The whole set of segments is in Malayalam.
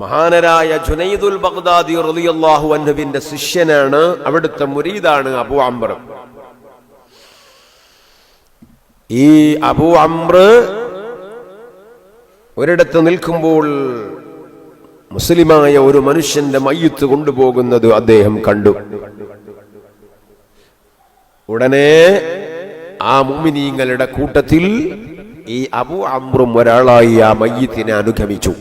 മഹാനരായ ജുനൈദുൽ ബഗ്ദാദി റളിയല്ലാഹു അൻഹുവിന്റെ ശിഷ്യനാണ് അവിടുത്തെ മുരീദാണ് അബു അംർ ഈ അബു അംർ ഒരിടത്ത് നിൽക്കുമ്പോൾ മുസ്ലിമായ ഒരു മനുഷ്യന്റെ മയ്യത്ത് കൊണ്ടുപോകുന്നത് അദ്ദേഹം കണ്ടു. ഉടനെ ആ മുമിനീങ്ങളുടെ കൂട്ടത്തിൽ ഈ അബു അമ്രും ഒരാളായി ആ മയ്യത്തിനെ അനുഗമിച്ചു.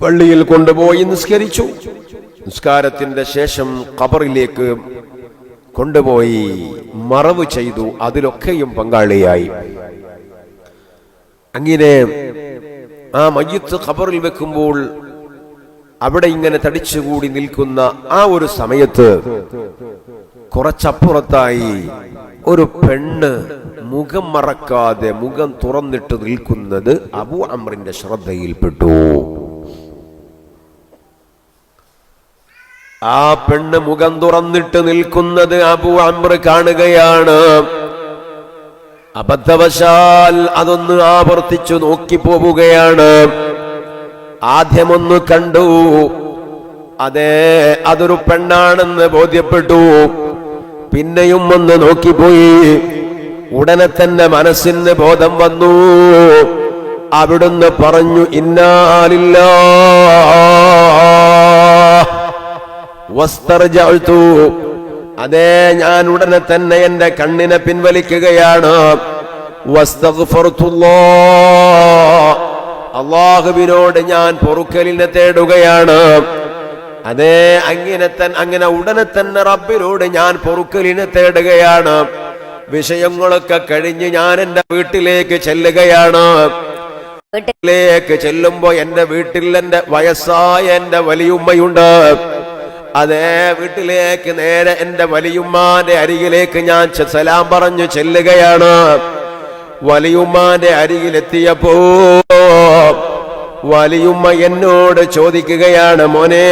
പള്ളിയിൽ കൊണ്ടുപോയി നിസ്കരിച്ചു. നിസ്കാരത്തിന്റെ ശേഷം ഖബറിലേക്ക് കൊണ്ടുപോയി മറവ് ചെയ്തു. അതിലൊക്കെയും പങ്കാളിയായി. അങ്ങനെ ആ മയ്യത്ത് ഖബറിൽ വെക്കുമ്പോൾ അവിടെ ഇങ്ങനെ തടിച്ചുകൂടി നിൽക്കുന്ന ആ ഒരു സമയത്ത് കുറച്ചപ്പുറത്തായി ഒരു പെണ്ണ് മുഖം മറക്കാതെ മുഖം തുറന്നിട്ട് നിൽക്കുന്നത് അബു അമ്രിന്റെ ശ്രദ്ധയിൽപ്പെട്ടു. ആ പെണ്ണ് മുഖം തുറന്നിട്ട് നിൽക്കുന്നത് അബു അമ്ര കാണുകയാണ്. അബദ്ധവശാൽ അതൊന്ന് ആവർത്തിച്ചു നോക്കി പോവുകയാണ് ആദ്യമൊന്ന് കണ്ടു. അതെ അതൊരു പെണ്ണാണെന്ന് ബോധ്യപ്പെട്ടു. പിന്നെയും ഒന്ന് നോക്കിപ്പോയി. ഉടനെ തന്നെ മനസ്സിന് ബോധം വന്നു. അവിടുന്ന് പറഞ്ഞു ഇന്നാലില്ല അതെ ഞാൻ ഉടനെ തന്നെ എന്റെ കണ്ണിനെ പിൻവലിക്കുകയാണ്. അള്ളാഹുവിനോട് ഞാൻ പൊറുക്കലിനെ തേടുകയാണ്. അതെ അങ്ങനെ തൻ അങ്ങനെ ഉടനെ തന്നെ റബ്ബിനോട് ഞാൻ പൊറുക്കലിനെ തേടുകയാണ്. വിഷയങ്ങളൊക്കെ കഴിഞ്ഞ് ഞാൻ എന്റെ വീട്ടിലേക്ക് ചെല്ലുകയാണ്. വീട്ടിലേക്ക് ചെല്ലുമ്പോ എന്റെ വീട്ടിൽ എന്റെ വയസ്സായ എന്റെ വലിയുമ്മയുണ്ട്. അതേ വീട്ടിലേക്ക് നേരെ എന്റെ വലിയുമ്മാന്റെ അരികിലേക്ക് ഞാൻ സലാം പറഞ്ഞു ചെല്ലുകയാണ്. വലിയുമ്മാന്റെ അരികിലെത്തിയപ്പോ വലിയുമ്മ എന്നോട് ചോദിക്കുകയാണ് മോനെ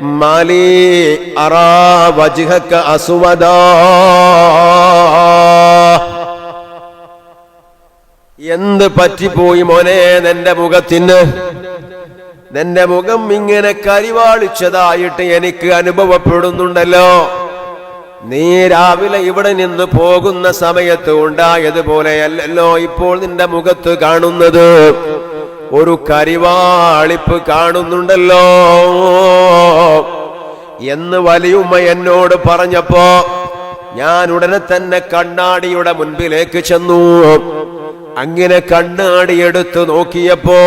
മാലി അറാ വജ്ഹക അസുവദാ. എന്ത് പറ്റിപ്പോയി മോനെ നിന്റെ മുഖത്തിന്? നിന്റെ മുഖം ഇങ്ങനെ കരിവാളിച്ചതായിട്ട് എനിക്ക് അനുഭവപ്പെടുന്നുണ്ടല്ലോ. നീ രാവിലെ ഇവിടെ നിന്ന് പോകുന്ന സമയത്ത് ഉണ്ടായതുപോലെയല്ലോ ഇപ്പോൾ നിന്റെ മുഖത്ത് കാണുന്നത്. ഒരു കരിവാളിപ്പ് കാണുന്നുണ്ടല്ലോ. എന്ന് വലിയുമ്മ എന്നോട് പറഞ്ഞപ്പോ ഞാൻ ഉടനെ തന്നെ കണ്ണാടിയുടെ മുൻപിലേക്ക് ചെന്നു. അങ്ങനെ കണ്ണാടി എടുത്തു നോക്കിയപ്പോ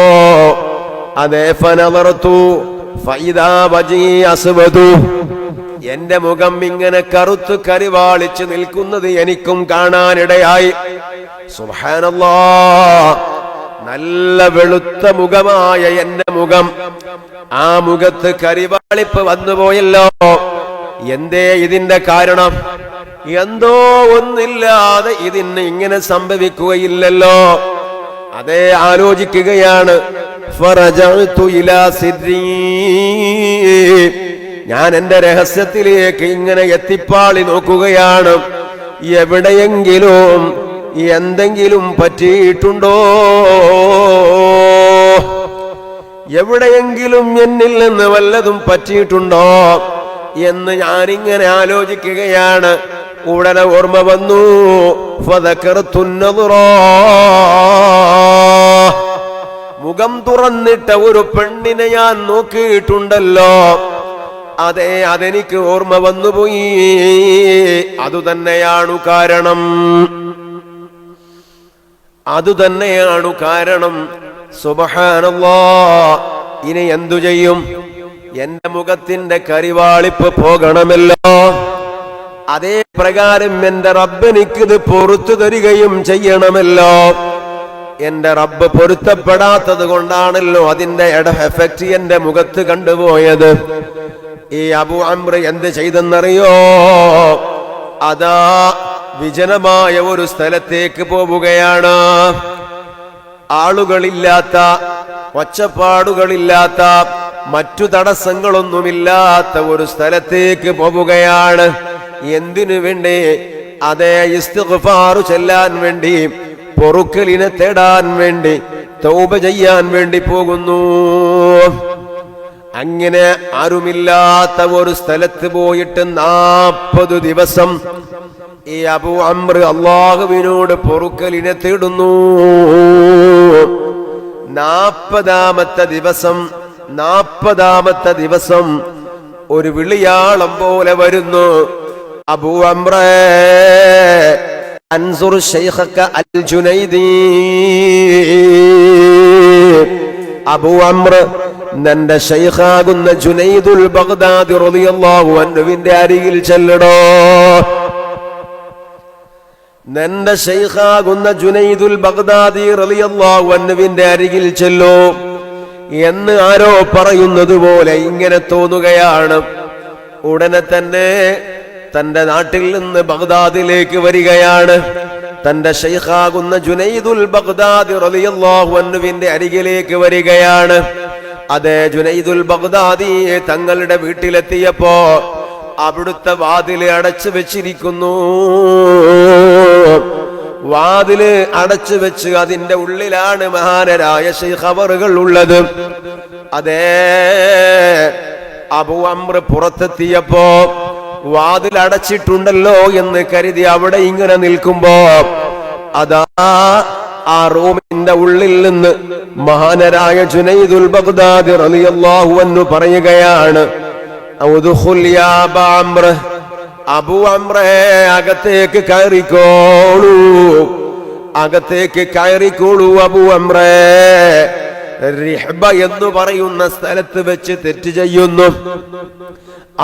എന്റെ മുഖം ഇങ്ങനെ കറുത്തു കരിവാളിച്ച് നിൽക്കുന്നത് എനിക്കും കാണാനിടയായി. നല്ല വെളുത്ത മുഖമായ എന്റെ മുഖം. ആ മുഖത്ത് കരിവാളിപ്പ് വന്നുപോയല്ലോ എന്തേ ഇതിന്റെ കാരണം? എന്തോ ഒന്നില്ലാതെ ഇതിന് ഇങ്ങനെ സംഭവിക്കുകയില്ലല്ലോ. അതേ ആലോചിക്കുകയാണ്. ഞാൻ എന്റെ രഹസ്യത്തിലേക്ക് ഇങ്ങനെ എത്തിപ്പാളി നോക്കുകയാണ്. എവിടെയെങ്കിലും എന്തെങ്കിലും പറ്റിയിട്ടുണ്ടോ? എവിടെയെങ്കിലും എന്നിൽ നിന്ന് വല്ലതും പറ്റിയിട്ടുണ്ടോ എന്ന് ഞാനിങ്ങനെ ആലോചിക്കുകയാണ്. ഉടനെ ഓർമ്മ വന്നു. ഫദക്കർത്തുന്നതുറോ മുഖം തുറന്നിട്ട ഒരു പെണ്ണിനെ ഞാൻ നോക്കിയിട്ടുണ്ടല്ലോ. അതെ അതെനിക്ക് ഓർമ്മ വന്നുപോയി. അതുതന്നെയാണു കാരണം. അതുതന്നെയാണു കാരണം. സുബഹാനല്ലാ. ഇനി എന്തു ചെയ്യും? എന്റെ മുഖത്തിന്റെ കരിവാളിപ്പ് പോകണമല്ലോ. അതേ പ്രകാരം എന്റെ റബ്ബെനിക്കിത് പൊറത്തു തരികയും ചെയ്യണമല്ലോ. എന്റെ റബ്ബ് പൊരുത്തപ്പെടാത്തത് കൊണ്ടാണല്ലോ അതിന്റെ എഫക്റ്റ് എന്റെ മുഖത്ത് കണ്ടുപോയത്. ഈ അബു അമ്ര എന്ത് ചെയ്തെന്നറിയോ? അതാ വിജനമായ ഒരു സ്ഥലത്തേക്ക് പോവുകയാണ്. ആളുകളില്ലാത്ത ഒച്ചപ്പാടുകളില്ലാത്ത മറ്റു തടസ്സങ്ങളൊന്നുമില്ലാത്ത ഒരു സ്ഥലത്തേക്ക് പോവുകയാണ്. എന്തിനു വേണ്ടി? അതേ ഇസ്തുഫാറു ചെല്ലാൻ വേണ്ടി പൊറുക്കലിനെ തേടാൻ വേണ്ടി തൗബ ചെയ്യാൻ വേണ്ടി പോകുന്നു. അങ്ങനെ ആരുമില്ലാത്ത ഒരു സ്ഥലത്ത് പോയിട്ട് നാപ്പത് ദിവസം ഈ അബു അമ്ര അള്ളാഹുവിനോട് പൊറുക്കലിനെ തേടുന്നു. നാപ്പതാമത്തെ ദിവസം നാപ്പതാമത്തെ ദിവസം ഒരു വിളിയാളം പോലെ വരുന്നു. അബു അമ്രേ അൻസുർ ഷെയ്ഖക്ക അൽ ജുനൈദി അബു അമ്ര നിന്റെ ഷെയ്ഖാകുന്ന ജുനൈദുൽ ബഗ്ദാദി റളിയല്ലാഹു അൻഹുവിന്റെ അരികിൽ ചെല്ലടോ. നിന്റെ ഷെയ്ഖാകുന്ന ജുനൈദുൽ ബഗ്ദാദി റളിയല്ലാഹു അൻഹുവിന്റെ അരികിൽ ചെല്ലോ എന്ന് ആരോ പറയുന്നത് പോലെ ഇങ്ങനെ തോന്നുകയാണ്. ഉടനെ തന്നെ തന്റെ നാട്ടിൽ നിന്ന് ബഗ്ദാദിലേക്ക് വരികയാണ്. തന്റെ ഷെയ്ഖാകുന്ന ജുനൈദുൽ ബഗ്ദാദി റളിയല്ലാഹു അൻഹുവിന്റെ അരികിലേക്ക് വരികയാണ്. അതെ ജുനൈദുൽ ബഗ്ദാദി തങ്ങളുടെ വീട്ടിലെത്തിയപ്പോ അവിടുത്തെ വാതിൽ അടച്ചു വെച്ചിരിക്കുന്നു. വാതിൽ അടച്ചു വെച്ച് അതിന്റെ ഉള്ളിലാണ് മഹാനരായ ഷെയ്ഖവറുകൾ ഉള്ളത്. അതേ അബു അമ്ര പുറത്തെത്തിയപ്പോ വാതിൽ അടച്ചിട്ടുണ്ടല്ലോ എന്ന് കരുതി അവിടെ ഇങ്ങനെ നിൽക്കുമ്പോ അതാ ആ റൂമിന്റെ ഉള്ളിൽ നിന്ന് മഹാനരായ ജുനൈദുൽ ബഗ്ദാദി റളിയല്ലാഹു അൻഹു പറയുകയാണ് യാ അബാ അമ്രേ അകത്തേക്ക് കയറിക്കോളൂ അകത്തേക്ക് കയറിക്കോളൂ അബു അമ്രേ. റിഹ്ബ എന്ന് പറയുന്ന സ്ഥലത്ത് വെച്ച് തെറ്റ് ചെയ്യുന്നു.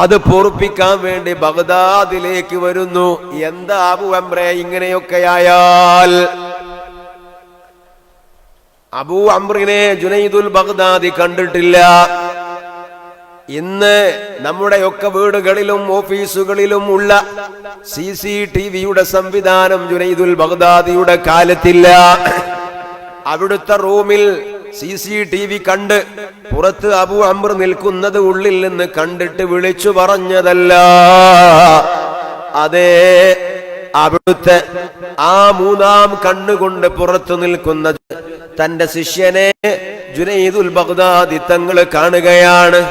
അത് പൊറുപ്പിക്കാൻ വേണ്ടി ബഗ്ദാദിലേക്ക് വരുന്നു. എന്താ അബു അമ്രേ ഇങ്ങനെയൊക്കെ ആയാൽ അബു അമ്രിനെ ജുനൈദുൽ ബഗ്ദാദി കണ്ടിട്ടില്ല. ഇന്ന് നമ്മുടെയൊക്കെ വീടുകളിലും ഓഫീസുകളിലും ഉള്ള സി സി ടി വിയുടെ സംവിധാനം ജുനൈദുൽ ബഗ്ദാദിയുടെ കാലത്തില്ല. അവിടുത്തെ റൂമിൽ സി സി ടി വി കണ്ട് പുറത്ത് അബു അമ്ര നിൽക്കുന്നത് ഉള്ളിൽ നിന്ന് കണ്ടിട്ട് വിളിച്ചു പറഞ്ഞതല്ല. അതേ അവിടുത്തെ ആ മൂന്നാം കണ്ണുകൊണ്ട് പുറത്തു നിൽക്കുന്നത് തന്റെ ശിഷ്യനെ ജുനൈദുൽ ബഗ്ദാദി തങ്ങൾ കാണുകയാണ്.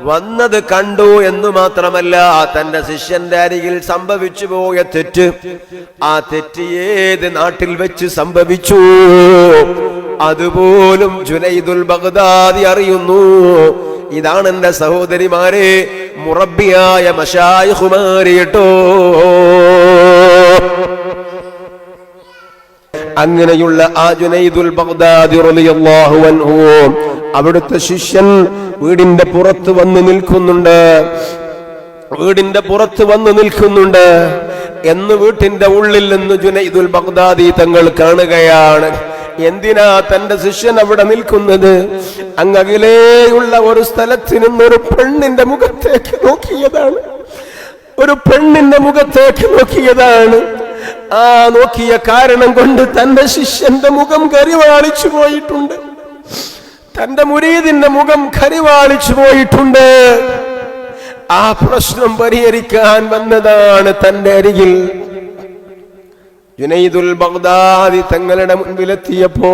വന്നത് കണ്ടു എന്ന് മാത്രമല്ല തന്റെ ശിഷ്യന്റെ അരികിൽ സംഭവിച്ചു പോയ തെറ്റ്. ആ തെറ്റ് ഏത് നാട്ടിൽ വെച്ച് സംഭവിച്ചു? അതുപോലും ജുനൈദുൽ ബഗ്ദാദി അറിയുന്നു. ഇതാണ് എന്റെ സഹോദരിമാരെ മുറബിയായ മഷായിഹുമാരി അങ്ങനെയുള്ള ആ ജുനൈദുൽ ബഗ്ദാദി റളിയല്ലാഹു അൻഹു. അവിടുത്തെ ശിഷ്യൻ വീടിന്റെ പുറത്ത് വന്ന് നിൽക്കുന്നുണ്ട്. വീടിന്റെ പുറത്ത് വന്ന് നിൽക്കുന്നുണ്ട്. എന്ന് വീട്ടിന്റെ ഉള്ളിൽ നിന്ന് ജുനൈദുൽ ബഗ്ദാദി തങ്ങൾ കാണുകയാണ്. എന്തിനാ തന്റെ ശിഷ്യൻ അവിടെ നിൽക്കുന്നത്? അങ്ങകിലേയുള്ള ഒരു സ്ഥലത്ത് നിന്ന് ഒരു പെണ്ണിന്റെ മുഖത്തേക്ക് നോക്കിയതാണ്. ഒരു പെണ്ണിന്റെ മുഖത്തേക്ക് നോക്കിയതാണ്. ആ നോക്കിയ കാരണം കൊണ്ട് തന്റെ ശിഷ്യന്റെ മുഖം കരിവാളിച്ചു പോയിട്ടുണ്ട്. തന്റെ മുരീതിന്റെ മുഖം കരിവാളിച്ചു പോയിട്ടുണ്ട്. ആ പ്രശ്നം പരിഹരിക്കാൻ വന്നതാണ് തന്റെ അരികിൽ. ജുനൈദുൽ ബഗ്ദാദി തങ്ങളുടെ മുൻപിലെത്തിയപ്പോ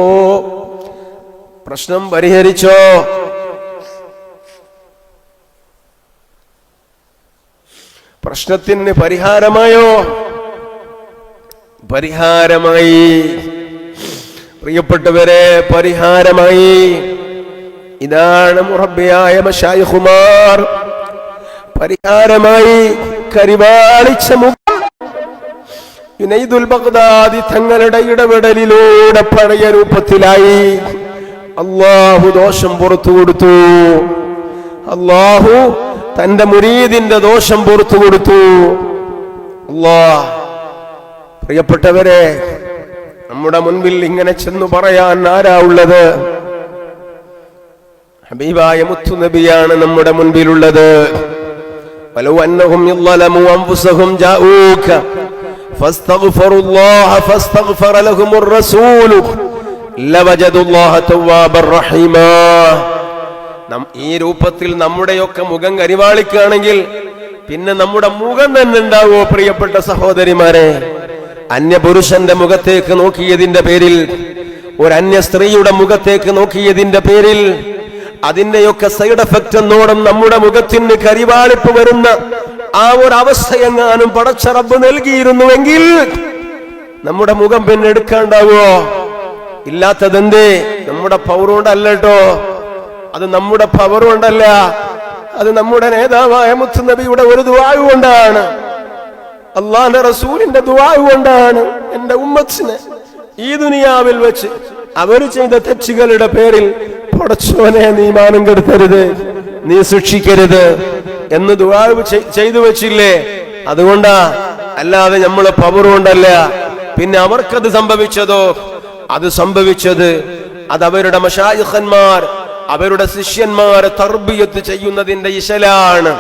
പ്രശ്നം പരിഹരിച്ചോ? പ്രശ്നത്തിന് പരിഹാരമായോ? പരിഹാരമായി. പ്രിയപ്പെട്ടവരെ പരിഹാരമായി. ഇതാണ് മുറബിയായ മഷായിഹുമാർ പരിഹാരമായി കരിവാളിച്ച മുഖം. യുനൈദുൽ ബഗ്ദാദി തങ്ങളുടെ ഇടപെടലിലൂടെ പഴയ രൂപത്തിലായി. അള്ളാഹു ദോഷം പുറത്തു കൊടുത്തു. അള്ളാഹു തന്റെ മുരീദിന്റെ ദോഷം പുറത്തു കൊടുത്തു. അല്ലാ പ്രിയപ്പെട്ടവരെ നമ്മുടെ മുൻപിൽ ഇങ്ങനെ ചെന്നു പറയാൻ ആരാ ഉള്ളത് ഹബീബായ മുത്തുനബിയാണ് നമ്മുടെ മുൻപിലുള്ളത് ولو أنهم ظلموا أنفسهم جاءوك فاستغفروا الله فاستغفر لهم الرسول لوجدوا الله توابا رحيما നം ഈ രൂപത്തിൽ നമ്മുടെയൊക്കെ മുഖം കരിവാളിക്കുകയാണെങ്കിൽ പിന്നെ നമ്മുടെ മുഖം തന്നെ ഉണ്ടാവോ പ്രിയപ്പെട്ട സഹോദരിമാരെ അന്യപുരുഷന്റെ മുഖത്തേക്ക് നോക്കിയതിന്റെ പേരിൽ ഒരു അന്യ സ്ത്രീയുടെ മുഖത്തേക്ക് നോക്കിയതിന്റെ പേരിൽ അതിന്റെയൊക്കെ സൈഡ് എഫക്റ്റ് എന്നോടും നമ്മുടെ മുഖത്തിന് കരിവാളിപ്പ് വരുന്ന ആ ഒരു അവസ്ഥയെങ്ങാനും പടച്ച റബ്ബ് നൽകിയിരുന്നുവെങ്കിൽ നമ്മുടെ മുഖം പിന്നെ എടുക്കാണ്ടാവോ? ഇല്ലാത്തതെന്തേ? നമ്മുടെ പവർ കൊണ്ടല്ല കേട്ടോ. അത് നമ്മുടെ പവർ കൊണ്ടല്ല. അത് നമ്മുടെ നേതാവായ മുത്തുനബിയുടെ ഒരു ദുവായുകൊണ്ടാണ് കൊണ്ടാണ്. അള്ളാന്റെ റസൂലിന്റെ ദുവായു കൊണ്ടാണ് എന്റെ ഉമ്മച്ചിനെ ഈ ദുനിയാവിൽ വെച്ച് അവർ ചെയ്ത തെറ്റുകളുടെ പേരിൽ പടച്ചോനെ നീ മാനം കെടുത്തരുത് നീ ശിക്ഷിക്കരുത് എന്ന് ദുവാവ് ചെയ്തു വെച്ചില്ലേ? അതുകൊണ്ടാ അല്ലാതെ നമ്മൾ പവർ കൊണ്ടല്ല. പിന്നെ അവർക്കത് സംഭവിച്ചതോ? അത് സംഭവിച്ചത് അത് അവരുടെ മഷായുഖന്മാർ അവരുടെ ശിഷ്യന്മാരെ തർബിയത്ത് ചെയ്യുന്നതിന്റെ ഇശലാണ്.